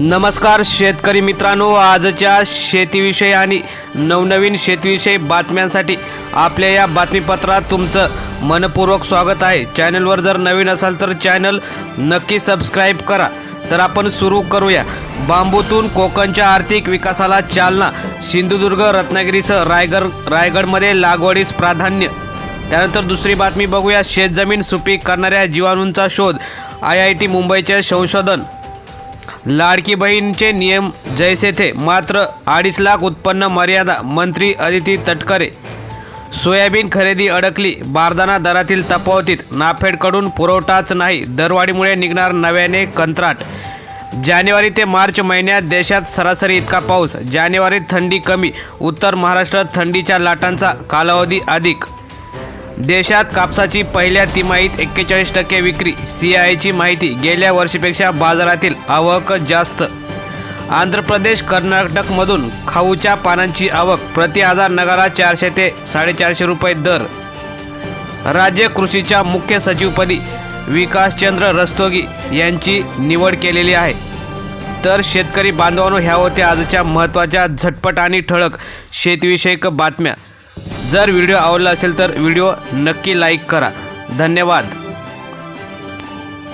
नमस्कार शेतकरी मित्रांनो आजच्या शेतीविषयी आणि नवनवीन शेतीविषयी बातम्यांसाठी आपल्या या बातमीपत्रात तुमचं मनपूर्वक स्वागत आहे. चॅनलवर जर नवीन असाल तर चॅनल नक्की सबस्क्राईब करा. तर आपण सुरू करूया. बांबूतून कोकणच्या आर्थिक विकासाला चालना सिंधुदुर्ग रत्नागिरीसह रायगड रायगडमध्ये लागवडीस प्राधान्य. त्यानंतर दुसरी बातमी बघूया. शेतजमीन सुपीक करणाऱ्या जीवाणूंचा शोध आय आय टी मुंबईचे संशोधन. लाडकी बहीणचे नियम जैसे थे मात्र अडीच लाख उत्पन्न मर्यादा मंत्री अदिती तटकरे. सोयाबीन खरेदी अडकली बारदाना दरातील तफावतीत नाफेडकडून पुरवठाच नाही दरवाढीमुळे निघणार नव्याने कंत्राट. जानेवारी ते मार्च महिन्यात देशात सरासरी इतका पाऊस जानेवारीत थंडी कमी उत्तर महाराष्ट्रात थंडीच्या लाटांचा कालावधी अधिक. देशात कापसाची पहिल्या तिमाहीत एक्केचाळीस टक्के विक्री. सी आयची माहिती गेल्या वर्षीपेक्षा बाजारातील आवक जास्त. आंध्र प्रदेश कर्नाटकमधून खाऊच्या पानांची आवक प्रति हजार नगाला चारशे ते साडेचारशे रुपये दर. राज्य कृषीच्या मुख्य सचिवपदी विकासचंद्र रस्तोगी यांची निवड केलेली आहे. तर शेतकरी बांधवांनो ह्या होत्या आजच्या महत्त्वाच्या झटपट आणि ठळक शेतीविषयक बातम्या. जर व्हिडिओ आवडला असेल तर व्हिडिओ नक्की लाईक करा. धन्यवाद.